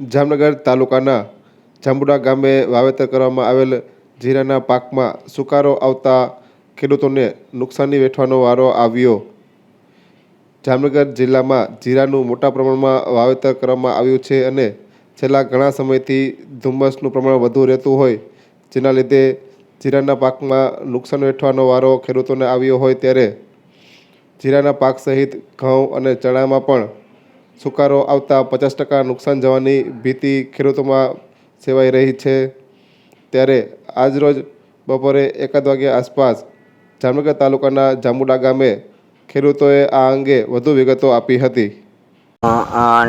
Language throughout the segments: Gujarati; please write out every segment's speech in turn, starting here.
જામનગર તાલુકાના જાંબુડા ગામે વાવેતર કરવામાં આવેલ જીરાના પાકમાં સુકારો આવતા ખેડૂતોને નુકસાની વેઠવાનો વારો આવ્યો. જામનગર જિલ્લામાં જીરાનું મોટા પ્રમાણમાં વાવેતર કરવામાં આવ્યું છે અને છેલ્લા ઘણા સમયથી ધુમ્મસનું પ્રમાણ વધુ રહેતું હોય, જેના લીધે જીરાના પાકમાં નુકસાન વેઠવાનો વારો ખેડૂતોને આવ્યો હોય ત્યારે જીરાના પાક સહિત ઘઉં અને ચણામાં પણ સુકારો આવતા પચાસ ટકા નુકસાન જવાની ભીતિ ખેડૂતોમાં સેવાઈ રહી છે. ત્યારે આજરોજ બપોરે એકાદ વાગ્યા આસપાસ જામનગર તાલુકાના જાંબુડા ગામે ખેડૂતોએ આ અંગે વધુ વિગતો આપી હતી.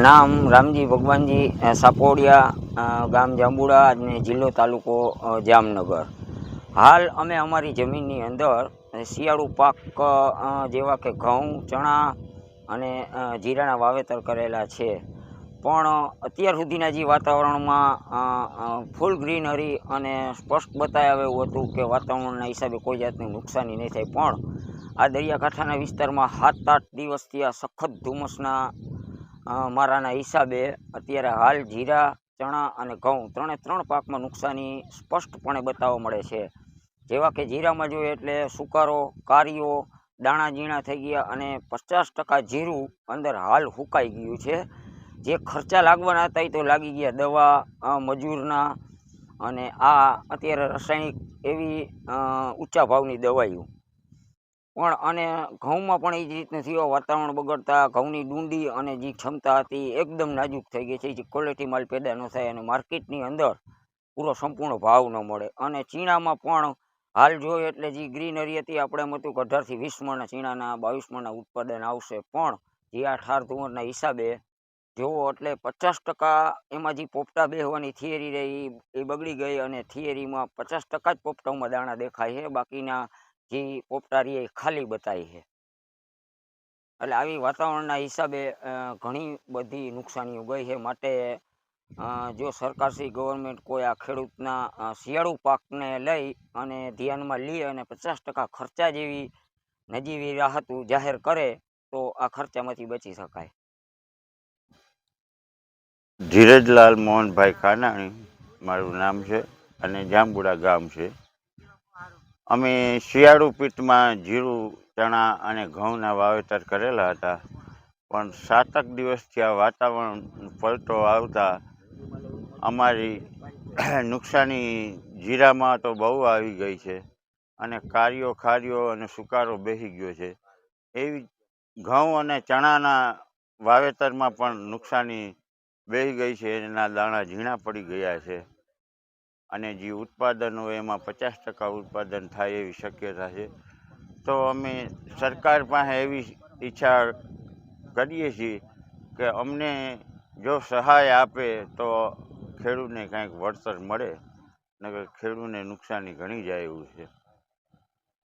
નામ રામજી ભગવાનજી સાપોડિયા ગામ જાંબુડા અને જિલ્લો તાલુકો જામનગર. હાલ અમે અમારી જમીનની અંદર શિયાળુ પાક જેવા કે ઘઉં, ચણા અને જીરાના વાવેતર કરેલા છે. પણ અત્યાર સુધીના જે વાતાવરણમાં ફૂલ ગ્રીનરી અને સ્પષ્ટ બતાવ્યા હતું કે વાતાવરણના હિસાબે કોઈ જાતની નુકસાની નહીં થાય. પણ આ દરિયાકાંઠાના વિસ્તારમાં સાત આઠ દિવસથી આ સખત ધુમ્મસના મારાના હિસાબે અત્યારે હાલ જીરા, ચણા અને ઘઉં ત્રણે ત્રણ પાકમાં નુકસાની સ્પષ્ટપણે બતાવવા મળે છે. જેવા કે જીરામાં જોઈએ એટલે સુકારો, કારીઓ દાણા ઝીણા થઈ ગયા અને પચાસ ટકા જીરું અંદર હાલ હુકાઈ ગયું છે. જે ખર્ચા લાગવાના હતા એ તો લાગી ગયા દવા મજૂરના અને આ અત્યારે રાસાયણિક એવી ઊંચા ભાવની દવાઈઓ. પણ અને ઘઉંમાં પણ એ જ રીતનું થયું વાતાવરણ બગડતા, ઘઉંની ડુંડી અને જે ક્ષમતા હતી એકદમ નાજુક થઈ ગઈ છે. જે ક્વોલિટી માલ પેદા ન થાય અને માર્કેટની અંદર પૂરો સંપૂર્ણ ભાવ ન મળે. અને ચીણામાં પણ હાલ જોઈએ એટલે જે ગ્રીનરી હતી, આપણે એમ હતું કે અઢારથી વીસ મણના ચીણાના બાવીસ મણના ઉત્પાદન આવશે. પણ જે આ ઠાર ધુવરના હિસાબે જોવો એટલે પચાસ ટકા એમાં જે પોપટા બેહવાની થિયરી રહી, એ બગડી ગઈ અને થિયરીમાં પચાસ ટકા જ પોપટાઓમાં દાણા દેખાય છે. બાકીના જે પોપટા રહી એ ખાલી બતાય છે. એટલે આવી વાતાવરણના હિસાબે ઘણી બધી નુકસાનીઓ ગઈ છે. માટે જો સરકારશ્રી ગવર્મેન્ટ કોઈ આ ખેડૂતના શિયાળુ પાકને લઈ અને ધ્યાનમાં લઈ અને પચાસ ટકા ખર્ચા જેવી નજીવી રાહત જાહેર કરે, તો આ ખર્ચામાંથી બચી શકાય. ધીરજલાલ મોહનભાઈ કાનાણી મારું નામ છે અને જાંબુડા ગામ છે. અમે શિયાળુ પીઠમાં જીરું, ચણા અને ઘઉંના વાવેતર કરેલા હતા. પણ સાતક દિવસથી આ વાતાવરણ પલટો આવતા અમારી નુકસાની જીરામાં તો બહુ આવી ગઈ છે અને કાર્યો ખારીઓ અને સુકારો બેસી ગયો છે. એવી ઘઉં અને ચણાના વાવેતરમાં પણ નુકસાની બેસી ગઈ છે, એના દાણા ઝીણા પડી ગયા છે અને જે ઉત્પાદન હોય એમાં પચાસ ટકા ઉત્પાદન થાય એવી શક્યતા છે. તો અમે સરકાર પાસે એવી ઈચ્છા કરીએ છીએ કે અમને જો સહાય આપે તો ખેડૂતને કાંઈક વળતર મળે નકર ખેડૂતને નુકસાની ઘણી જાય એવું છે.